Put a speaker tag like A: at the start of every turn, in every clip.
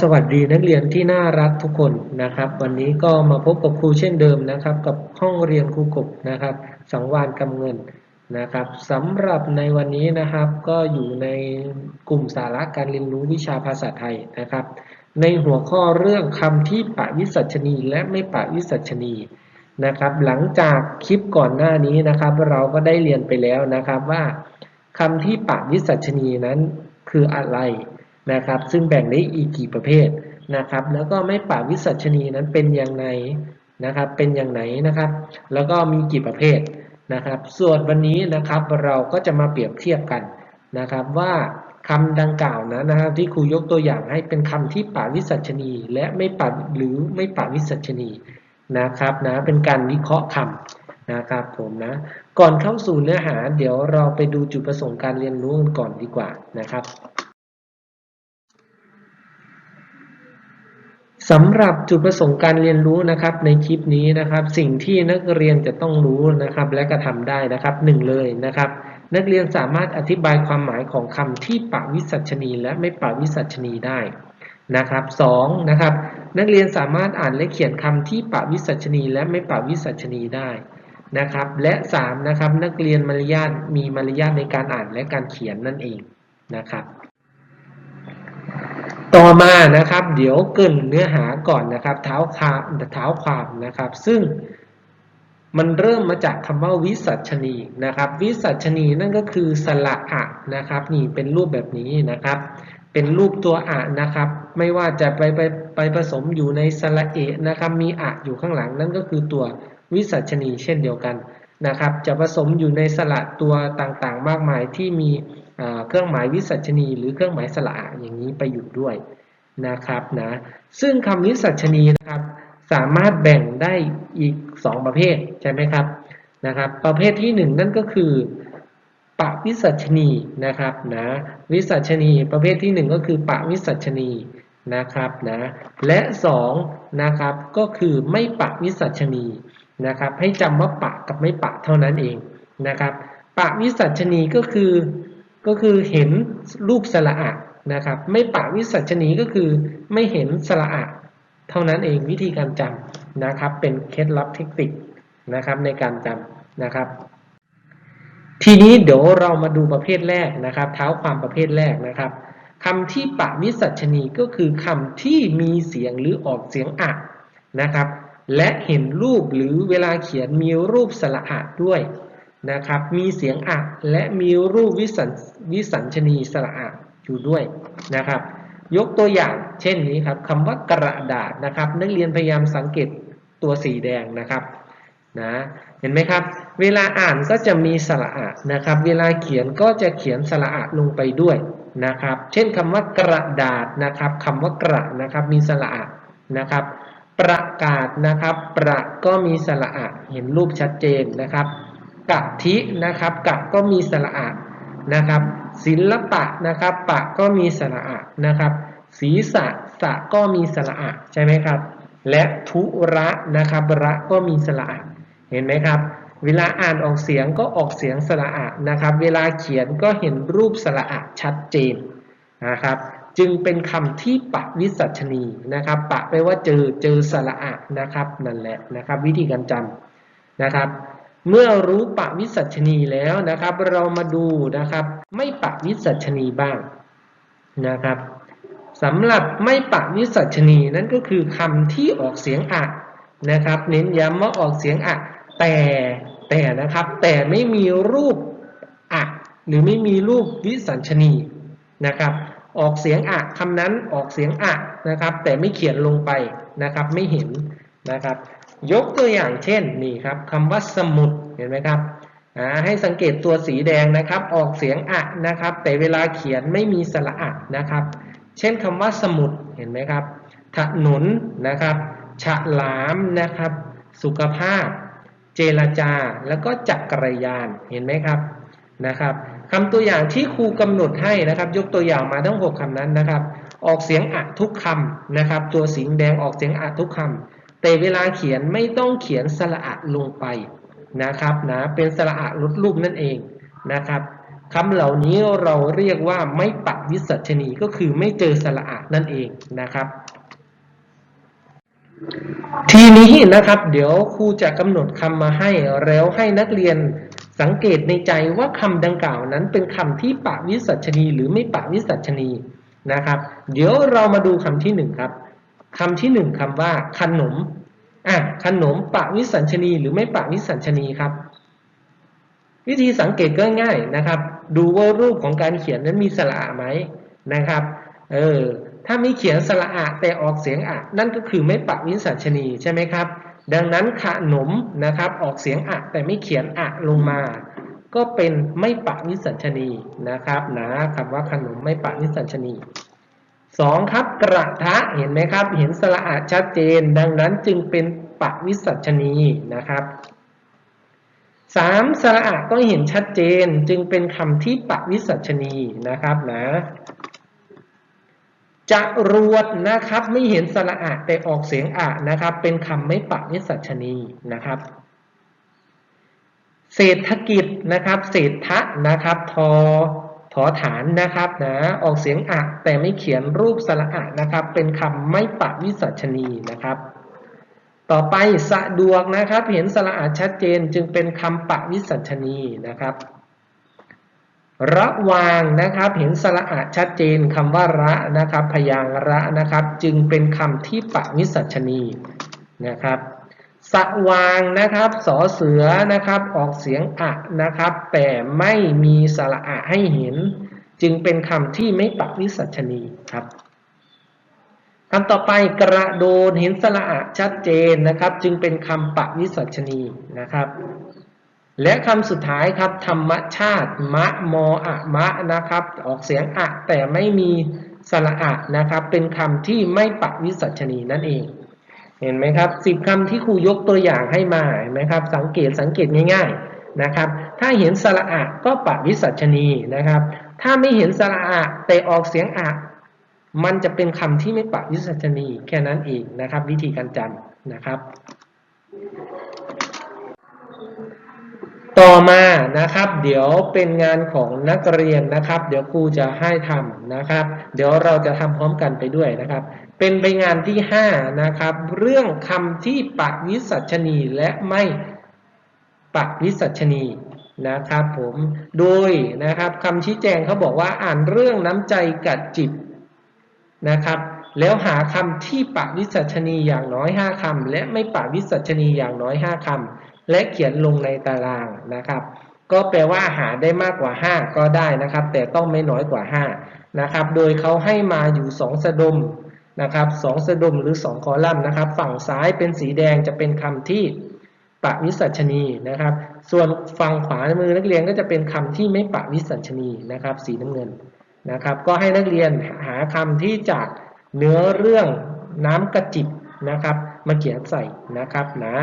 A: สวัสดีนักเรียนที่น่ารักทุกคนนะครับ วันนี้ก็มาพบกับครูเช่นเดิมนะครับ กับห้องเรียนครูกบนะครับ สังวานกำเงินนะครับสำหรับในวันนี้นะครับ ก็อยู่ในกลุ่มสาระการเรียนรู้วิชาภาษาไทยนะครับ ในหัวข้อเรื่องคำที่ปะวิสัชนีและไม่ปะวิสัชนีนะครับ หลังจากคลิปก่อนหน้านี้นะครับ เราก็ได้เรียนไปแล้วนะครับว่าคำที่ปะวิสัชนีนั้นคืออะไร นะครับ ซึ่งแบ่งได้อีกกี่ประเภทนะครับ แล้วก็ไม่ป่าวิสัชนีนั้นเป็นอย่างไรนะครับ เป็นอย่างไหนนะครับ แล้วก็มีกี่ประเภทนะครับ ส่วนวันนี้นะครับเราก็จะมาเปรียบเทียบกันนะครับว่าคำดังกล่าวนะนะครับที่ครูยกตัวอย่างให้เป็นคำที่ป่าวิสัชนี และไม่ป่าหรือไม่ป่าวิสัชนีนะครับนะเป็นการวิเคราะห์คำนะครับผมนะก่อนเข้าสู่เนื้อหา เดี๋ยวเราไปดูจุดประสงค์การเรียนรู้กันก่อนดีกว่านะครับ สำหรับจุดประสงค์การเรียนรู้นะครับในคลิปนี้นะครับ สิ่งที่นักเรียนจะต้องรู้นะครับ และกระทำได้นะครับหนึ่งเลยนะครับ นักเรียนสามารถอธิบายความหมายของคำที่ปะวิสัชนี และไม่ปะวิสัชนีได้นะครับสองนะครับ นักเรียนสามารถอ่านและเขียนคำที่ปะวิสัชนี และไม่ปะวิสัชนีได้นะครับ และสามนะครับนักเรียนมารยาทมีมารยาทในการอ่านและการเขียนนั่นเองนะครับ ต่อมานะครับ เดี๋ยวเกินเนื้อหาก่อนนะครับเท้าความเท้าความนะครับ ซึ่งมันเริ่มมาจากคำว่าวิสัชนีนะครับ วิสัชนีนั่นก็คือสระอะนะครับ นี่เป็นรูปแบบนี้นะครับ เป็นรูปตัวอะนะครับ ไม่ว่าจะไปไปไปผสมอยู่ในสระเอะนะครับ มีอะอยู่ข้างหลังนั่นก็คือตัววิสัชนีเช่นเดียวกันนะครับ จะผสมอยู่ในสระตัวต่างๆ มากมายที่มี เครื่องหมายวิสัชนี หรือเครื่องหมายสระอย่างนี้ไปอยู่ด้วยนะครับนะซึ่งคำวิสัชนีนะครับสามารถแบ่งได้อีก 2 ประเภทใช่ไหมครับนะครับ ประเภทที่ 1 นั่นก็คือปะวิสัชนีนะครับนะวิสัชนีประเภทที่ 1 ก็คือปะวิสัชนีนะครับนะและ2นะครับก็คือไม่ปะวิสัชนีนะครับ ให้จำว่าปะกับไม่ปะเท่านั้นเองนะครับปะวิสัชนีก็คือ ก็คือเห็นรูปสระอะนะครับ ไม่ปะวิสัชนีก็คือไม่เห็นสระอะเท่านั้นเองวิธีการจำนะครับ เป็นเคล็ดลับเทคนิคนะครับในการจำนะครับ ทีนี้เดี๋ยวเรามาดูประเภทแรกนะครับ เท้าความประเภทแรกนะครับคำที่ปะวิสัชนีก็คือคำที่มีเสียงหรือออกเสียงอะนะครับ และเห็นรูปหรือเวลาเขียนมีรูปสระอะด้วย นะครับ มีเสียงอะและมีรูปวิสัญวิสัญชนีสระอะอยู่ด้วยนะครับ ยกตัวอย่างเช่นนี้ครับคำว่ากระดาษนะครับ นักเรียนพยายามสังเกตตัวสีแดงนะครับนะเห็นไหมครับ เวลาอ่านก็จะมีสระอะนะครับ เวลาเขียนก็จะเขียนสระอะลงไปด้วยนะครับ เช่นคำว่ากระดาษนะครับคำว่ากระนะครับมีสระอะนะครับ ประกาศนะครับ ประก็มีสระอะเห็นรูปชัดเจนนะครับ กะทินะครับกะก็มีสระอะนะครับ ศิลปะนะครับปะก็มีสระอะนะครับ ศีสะสะก็มีสระอะใช่ไหมครับ และทุระนะครับระก็มีสระอะเห็นไหมครับ เวลาอ่านออกเสียงก็ออกเสียงสระอะนะครับ เวลาเขียนก็เห็นรูปสระอะชัดเจนนะครับจึงเป็นคำที่ปะวิสัชนีนะครับ ปะไปว่าเจอเจอสระอะนะครับนั่นแหละนะครับ วิธีการจำนะครับ เมื่อรู้ปะวิสัชนีแล้วนะครับ เรามาดูนะครับ ไม่ปะวิสัชนีบ้างนะครับสำหรับไม่ปะวิสัชนีนั่นก็คือคำที่ออกเสียงอะนะครับ เน้นย้ำว่าออกเสียงอะแต่แต่นะครับ แต่ไม่มีรูปอะหรือไม่มีรูปวิสัชนีนะครับ ออกเสียงอะคำนั้นออกเสียงอะนะครับ แต่ไม่เขียนลงไปนะครับ ไม่เห็นนะครับ ยกตัวอย่างเช่นนี่ครับคำว่าสมุดเห็นไหมครับให้สังเกตตัวสีแดงนะครับ ออกเสียงอะนะครับ แต่เวลาเขียนไม่มีสระอะนะครับ เช่นคำว่าสมุดเห็นไหมครับถนนนะครับฉลามนะครับ สุขภาพ เจรจา แล้วก็จักรยานเห็นไหมครับนะครับคำตัวอย่างที่ครูกำหนดให้นะครับ ยกตัวอย่างมาทั้ง 6คำนั้นนะครับ ออกเสียงอะทุกคำนะครับ ตัวสีแดงออกเสียงอะทุกคำ แต่เวลาเขียนไม่ต้องเขียนสระอะลงไปนะครับนะเป็นสระอะลดรูปนั่นเองนะครับคำเหล่านี้เราเรียกว่าไม่ปักวิสัชนีก็คือไม่เจอสระอะนั่นเองนะครับ ทีนี้นะครับ เดี๋ยวครูจะกำหนดคำมาให้แล้วให้นักเรียนสังเกตในใจว่าคำดังกล่าวนั้นเป็นคำที่ปะวิสัชนีหรือไม่ปะวิสัชนีนะครับ เดี๋ยวเรามาดูคำที่หนึ่งครับ คำที่หนึ่งคำว่าขนมอะขนมปะวิสัญชนีหรือไม่ปะวิสัญชนีครับ วิธีสังเกตก็ง่ายนะครับ ดูว่ารูปของการเขียนนั้นมีสระไหมนะครับเออถ้ามีเขียนสระอะแต่ออกเสียงอะนั่นก็คือไม่ปะวิสัญชนีใช่ไหมครับ ดังนั้นขนมนะครับออกเสียงอะแต่ไม่เขียนอะลงมา ก็เป็นไม่ปะวิสัญชนีนะครับนะคำว่าขนมไม่ปะวิสัญชนี สองครับกระทะเห็นไหมครับ เห็นสระอะชัดเจน ดังนั้นจึงเป็นปะวิสัชนีนะครับสามสระอะก็เห็นชัดเจน จึงเป็นคำที่ปะวิสัชนีนะครับนะจะรวดนะครับไม่เห็นสระอะแต่ออกเสียงอะนะครับ เป็นคำไม่ปะวิสัชนีนะครับ เศรษฐกิจนะครับ เศรษฐะนะครับ ทอ ถอฐานนะครับนะออกเสียงอะแต่ไม่เขียนรูปสระอะนะครับ เป็นคำไม่ปะวิสัชนีนะครับ ต่อไปสะดวกนะครับ เห็นสระอะชัดเจนจึงเป็นคำปะวิสัชนีนะครับ ระวางนะครับ เห็นสระอะชัดเจนคำว่าระนะครับ พยางระนะครับ จึงเป็นคำที่ปะวิสัชนีนะครับ สว่างนะครับ สอเสือนะครับ ออกเสียงอะนะครับ แต่ไม่มีสระอะให้เห็น จึงเป็นคำที่ไม่ปะวิสัชนีครับคำต่อไปกระโดดเห็นสระอะชัดเจนนะครับ จึงเป็นคำปะวิสัชนีนะครับ และคำสุดท้ายครับ ธรรมชาติ มะมออะมะนะครับ ออกเสียงอะแต่ไม่มีสระอะนะครับ เป็นคำที่ไม่ปะวิสัชนีนั่นเอง เห็นไหมครับสิบคำที่ครูยกตัวอย่างให้มาเห็นไหมครับ สังเกตสังเกตง่าย ๆนะครับ ถ้าเห็นสระอะก็ปะวิสัชนีนะครับ ถ้าไม่เห็นสระอะแต่ออกเสียงอะมันจะเป็นคำที่ไม่ปะวิสัชนีแค่นั้นเองนะครับ วิธีการจำนะครับ ต่อมานะครับ เดี๋ยวเป็นงานของนักเรียนนะครับ เดี๋ยวครูจะให้ทำนะครับ เดี๋ยวเราจะทำพร้อมกันไปด้วยนะครับ เป็นไปงานที่ 5 นะครับ เรื่องคำที่ปะวิสัชนีและไม่ปะวิสัชนีนะครับผมโดยนะครับคำชี้แจงเขาบอกว่าอ่านเรื่องน้ำใจกัดจิตนะครับ แล้วหาคำที่ปะวิสัชนีอย่างน้อย 5คำและไม่ปะวิสัชนีอย่างน้อย 5คำ และเขียนลงในตารางนะครับ ก็แปลว่าหาได้มากกว่า 5 ก็ได้นะครับ แต่ต้องไม่น้อยกว่า 5 นะครับ โดยเขาให้มาอยู่ 2 สะดมนะครับสองสะดมหรือ 2 คอลัมน์นะครับ ฝั่งซ้ายเป็นสีแดงจะเป็นคำที่ปะวิสัชนีนะครับ ส่วนฝั่งขวามือนักเรียนก็จะเป็นคำที่ไม่ปะวิสัชนีนะครับ สีน้ำเงินนะครับ ก็ให้นักเรียนหาคำที่จากเนื้อเรื่องน้ำกระจิบนะครับ มาเขียนใส่นะครับนะ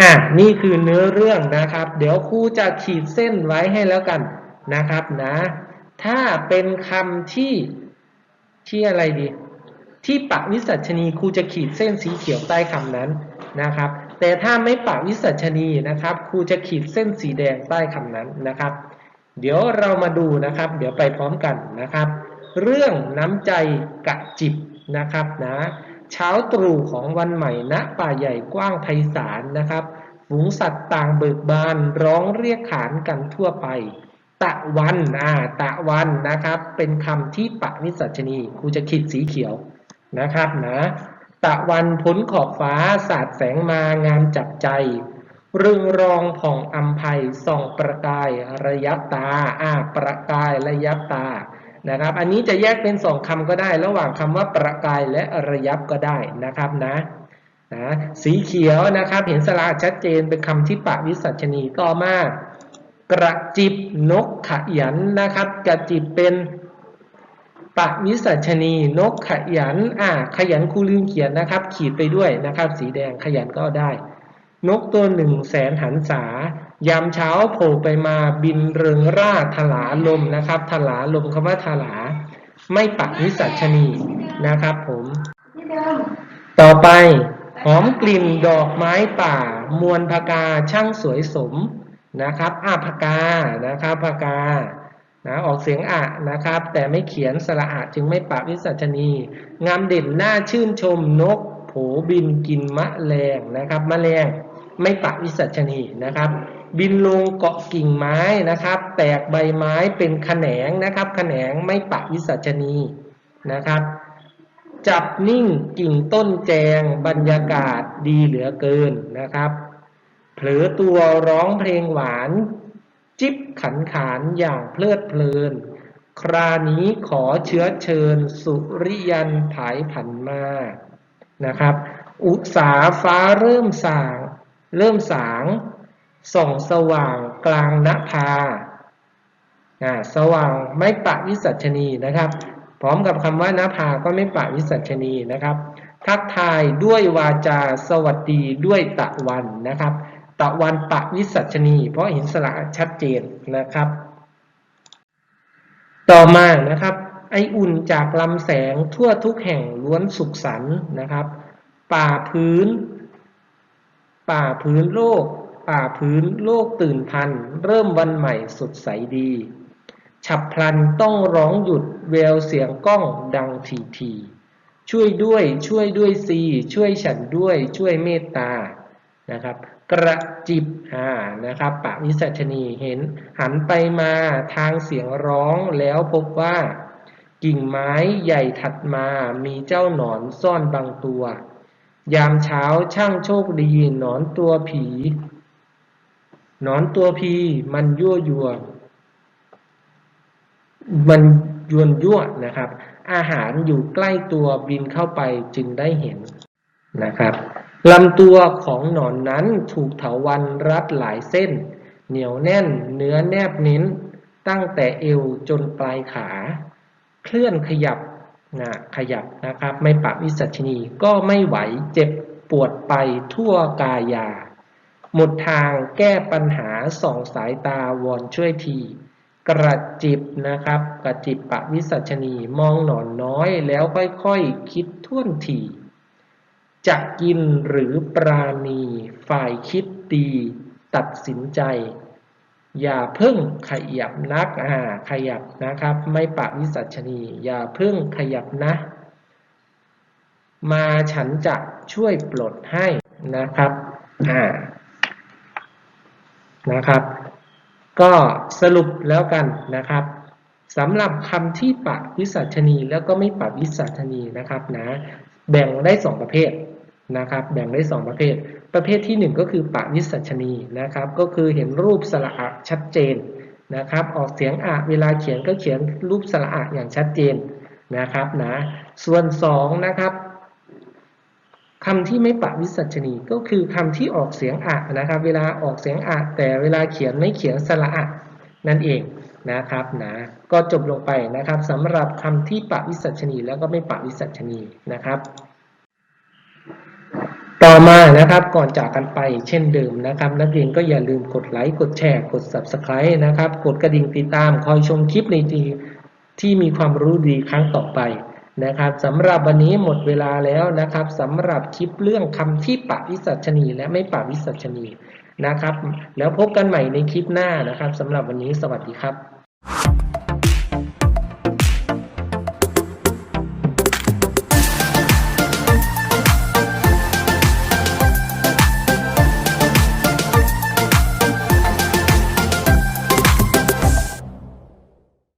A: อะนี่คือเนื้อเรื่องนะครับ เดี๋ยวครูจะขีดเส้นไว้ให้แล้วกันนะครับนะ ถ้าเป็นคำที่ที่อะไรดี ที่ปะวิสัชนีครูจะขีดเส้นสีเขียวใต้คำนั้นนะครับ แต่ถ้าไม่ปะวิสัชนีนะครับครูจะขีดเส้นสีแดงใต้คำนั้นนะครับ เดี๋ยวเรามาดูนะครับ เดี๋ยวไปพร้อมกันนะครับ เรื่องน้ำใจกะจิบนะครับนะ เช้าตรู่ของวันใหม่ณป่าใหญ่กว้างไพศาลนะครับฝูงสัตว์ต่างเบิกบานร้องเรียกขานกันทั่วไป ตะวันอ่าตะวันนะครับ เป็นคำที่ปะวิสัชนีครูจะขีดสีเขียวนะครับนะตะวันพ้นขอบฟ้าสาดแสงมางามจับใจรึงรองผ่องอัมภัยส่องประกายระยับตาอ่าประกายระยับตา นะครับ อันนี้จะแยกเป็นสองคำก็ได้ ระหว่างคำว่าประกายและระยับก็ได้นะครับนะนะสีเขียวนะครับเห็นสระชัดเจนเป็นคำที่ปะวิสัชนีต่อมากระจิบนกขยันนะครับกระจิบเป็นปะวิสัชนีนกขยันอ่าขยันครูลืมเขียนนะครับ ขีดไปด้วยนะครับ สีแดงขยันก็ได้ นกตัวหนึ่งแสนหันษา ยามเช้าโผล่ไปมาบินเริงร่าถลาลมนะครับ ถลาลมคำว่าถลา ไม่ปักวิสัชนีนะครับผมต่อไปหอมกลิ่นดอกไม้ป่า มวลพกาช่างสวยสมนะครับอาพกานะครับพกานะออกเสียงอะนะครับ แต่ไม่เขียนสระอะจึงไม่ปะวิสัชนี งามเด่นหน่าชื่นชมนก โผบินกินมะแรงนะครับมะแรงไม่ปะวิสัชนีนะครับ บินลงเกาะกิ่งไม้นะครับ แตกใบไม้เป็นแขนงนะครับ แขนงไม่ปะวิสัชนีนะครับ จับนิ่งกิ่งต้นแจงบรรยากาศดีเหลือเกินนะครับ เผลอตัวร้องเพลงหวาน จิบขันขานอย่างเพลิดเพลิน ครานี้ขอเชื้อเชิญ สุริยันผายผันมานะครับ อุตสาฟ้าเริ่มสาง เริ่มสาง ส่องสว่างกลางนภาอ่าสว่างไม่ปะวิสัชนีนะครับ พร้อมกับคำว่านภาก็ไม่ปะวิสัชนีนะครับ ทักทายด้วยวาจาสวัสดีด้วยตะวันนะครับ ตะวันปะวิสัชนี เพราะเห็นสระชัดเจนนะครับ ต่อมานะครับ ไออุ่นจากลำแสงทั่วทุกแห่งล้วนสุขสันนะครับ ป่าพื้น ป่าพื้นโลก ป่าพื้นโลกตื่นพัน เริ่มวันใหม่สดใสดี ฉับพลันต้องร้องหยุดแววเสียงก้องดังทีทีช่วยด้วยช่วยด้วยซีช่วยฉันด้วยช่วยเมตตานะครับ กระจิบอ่านะครับปะวิสัชนีเห็นหันไปมาทางเสียงร้องแล้วพบว่า กิ่งไม้ใหญ่ถัดมามีเจ้าหนอนซ่อนบางตัว ยามเช้าช่างโชคดีหนอนตัวผี นอนตัวพีมันยั่วยวมันยวนยั่วนะครับ อาหารอยู่ใกล้ตัวบินเข้าไปจึงได้เห็นนะครับลำตัวของหนอนนั้นถูกเถาวันรัดหลายเส้น เหนียวแน่นเนื้อแนบเน้น ตั้งแต่เอวจนปลายขา เคลื่อนขยับนะขยับนะครับ ไม่ปรับวิสัชนีก็ไม่ไหวเจ็บปวดไปทั่วกายา หมดทางแก้ปัญหาสองสายตาวอนช่วยที กระจิบนะครับ กระจิบปะวิสัชนีมองหนอนน้อยแล้วค่อยๆคิดท่วนทีจะกินหรือปราณีฝ่ายคิดดีตัดสินใจ อย่าเพิ่งขยับนักอ่าขยับนะครับ ไม่ปะวิสัชนี อย่าเพิ่งขยับนะ มาฉันจะช่วยปลดให้นะครับอ่า นะครับ ก็สรุปแล้วกันนะครับสำหรับคำที่ปะวิสัชนีแล้วก็ไม่ปะวิสัชนีนะครับนะแบ่งได้สองประเภทนะครับแบ่งได้สองประเภท ประเภทที่หนึ่งก็คือปะวิสัชนีนะครับ ก็คือเห็นรูปสระอะชัดเจนนะครับออกเสียงอะเวลาเขียนก็เขียนรูปสระอะอย่างชัดเจนนะครับนะส่วนสองนะครับ คำที่ไม่ปะวิสัชนีก็คือคำที่ออกเสียงอะนะครับ เวลาออกเสียงอะแต่เวลาเขียนไม่เขียนสระอะนั่นเองนะครับนะก็จบลงไปนะครับสำหรับคำที่ปะวิสัชนีแล้วก็ไม่ปะวิสัชนีนะครับ ต่อมานะครับก่อนจากกันไปเช่นเดิมนะครับ นักเรียนก็อย่าลืมกดไลค์กดแชร์ กด Subscribe นะครับ กดกระดิ่งติดตามคอยชมคลิปในทีที่มีความรู้ดีครั้งต่อไป นะครับสำหรับวันนี้หมดเวลาแล้วนะครับสำหรับคลิปเรื่องคำที่ปะวิสัชนีและไม่ปะวิสัชนีนะครับ แล้วพบกันใหม่ในคลิปหน้านะครับสำหรับวันนี้สวัสดีครับ